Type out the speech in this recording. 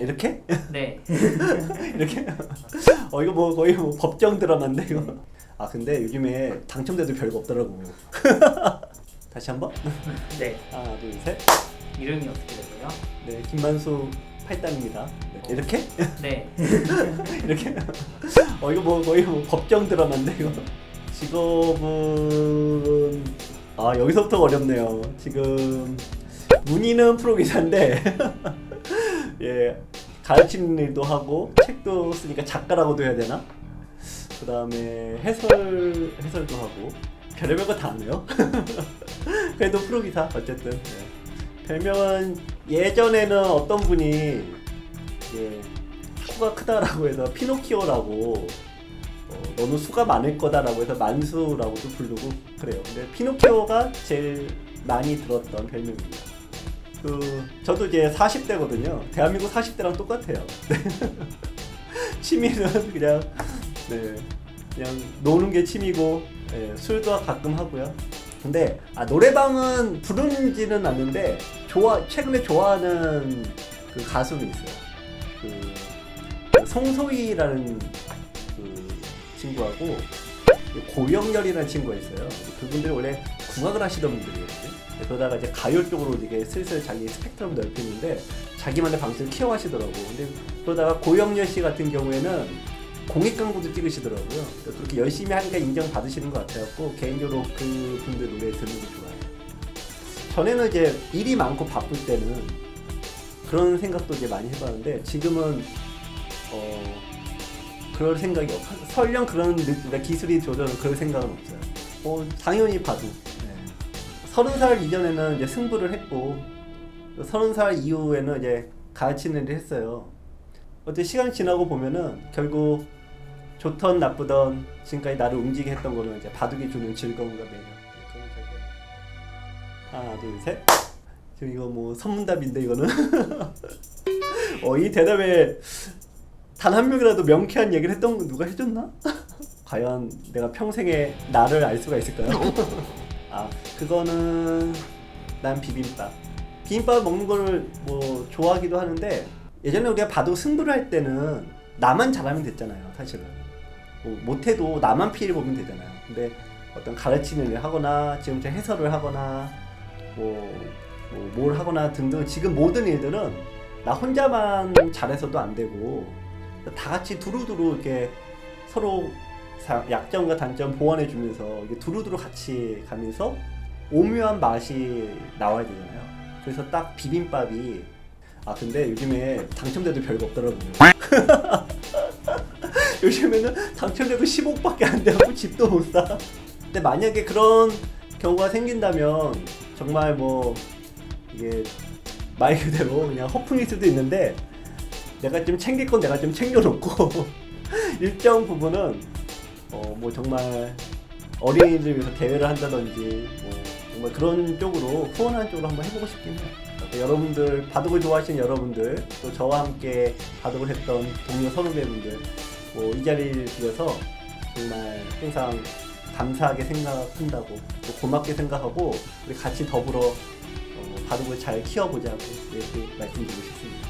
이렇게? 네. 이렇게? 어 이거 뭐 거의 뭐 법정 드라마인데 이거. 아 근데 요즘에 당첨돼도 별거 없더라고. 다시 한번. 네. 하나 둘 셋. 이름이 어떻게 되고요? 네 김만수 팔단입니다. 네, 이렇게? 네. 이렇게? 어 이거 뭐 거의 뭐 법정 드라마인데 이거. 직업은 아 여기서부터 어렵네요. 지금 문의는 프로기사인데 예 가르치는 일도 하고 책도 쓰니까 작가라고도 해야 되나? 그 다음에 해설 해설도 하고 별의별 거 다 하네요. 그래도 프로 기사 어쨌든 예. 별명은 예전에는 어떤 분이 예, 수가 크다라고 해서 피노키오라고 어, 너는 수가 많을 거다라고 해서 만수라고도 부르고 그래요. 근데 피노키오가 제일 많이 들었던 별명입니다. 그 저도 이제 40대거든요. 대한민국 40대랑 똑같아요. 취미는 그냥 네 그냥 노는 게 취미고 예, 술도 가끔 하고요. 근데 아, 노래방은 부르지는 않는데 좋아 최근에 좋아하는 그 가수는 있어요. 그, 그 송소희라는 그 친구하고 고영렬이라는 친구가 있어요. 그분들이 원래 국악을 하시던 분들이거든요. 그러다가 이제 가요 쪽으로 이게 슬슬 자기 스펙트럼 넓히는데 자기만의 방식을 키워하시더라고. 근데 그러다가 고영렬 씨 같은 경우에는 공익 광고도 찍으시더라고요. 그렇게 열심히 하니까 인정받으시는 것 같아갖고 개인적으로 그 분들 노래 듣는 거 좋아해요. 전에는 이제 일이 많고 바쁠 때는 그런 생각도 이제 많이 해봤는데 지금은 어 그럴 생각이 없. 설령 그런 느- 기술이 조절은 그럴 생각은 없어요. 어 당연히 봐도. 네. 서른 살 이전에는 이제 승부를 했고 서른 살 이후에는 이제 가르치는 일을 했어요. 어때 시간이 지나고 보면은 결국 좋던 나쁘던 지금까지 나를 움직이게 했던 거는 이제 바둑이 주는 즐거움과 매력. 하나 둘 셋. 지금 이거 뭐 선문답인데 이거는. 어 이 대답에 단 한 명이라도 명쾌한 얘기를 했던 거 누가 해줬나? 과연 내가 평생에 나를 알 수가 있을까요? 아 그거는 난 비빔밥. 비빔밥 먹는 거를 뭐 좋아하기도 하는데 예전에 우리가 봐도 승부를 할 때는 나만 잘하면 됐잖아요 사실은 뭐 못해도 나만 피해를 보면 되잖아요 근데 어떤 가르치는 일을 하거나 지금 제 해설을 하거나 뭐 뭘 하거나 등등 지금 모든 일들은 나 혼자만 잘해서도 안 되고 다 같이 두루두루 이렇게 서로 사- 약점과 단점 보완해 주면서 이게 두루두루 같이 가면서 오묘한 맛이 나와야 되잖아요. 그래서 딱 비빔밥이 아 근데 요즘에 당첨돼도 별거 없더라고요. 요즘에는 당첨돼도 10억밖에 안 되고 집도 못 사. 근데 만약에 그런 경우가 생긴다면 정말 뭐 이게 말 그대로 그냥 허풍일 수도 있는데 내가 좀 챙길 건 내가 좀 챙겨놓고 일정 부분은 어 뭐 정말 어린이들 위해서 대회를 한다든지 뭐 정말 그런 쪽으로 후원하는 쪽으로 한번 해보고 싶긴 해요. 그러니까 여러분들 바둑을 좋아하시는 여러분들 또 저와 함께 바둑을 했던 동료 선후배분들 뭐 이 자리를 빌어서 정말 항상 감사하게 생각한다고 또 고맙게 생각하고 우리 같이 더불어 어, 바둑을 잘 키워보자고 이렇게 말씀드리고 싶습니다.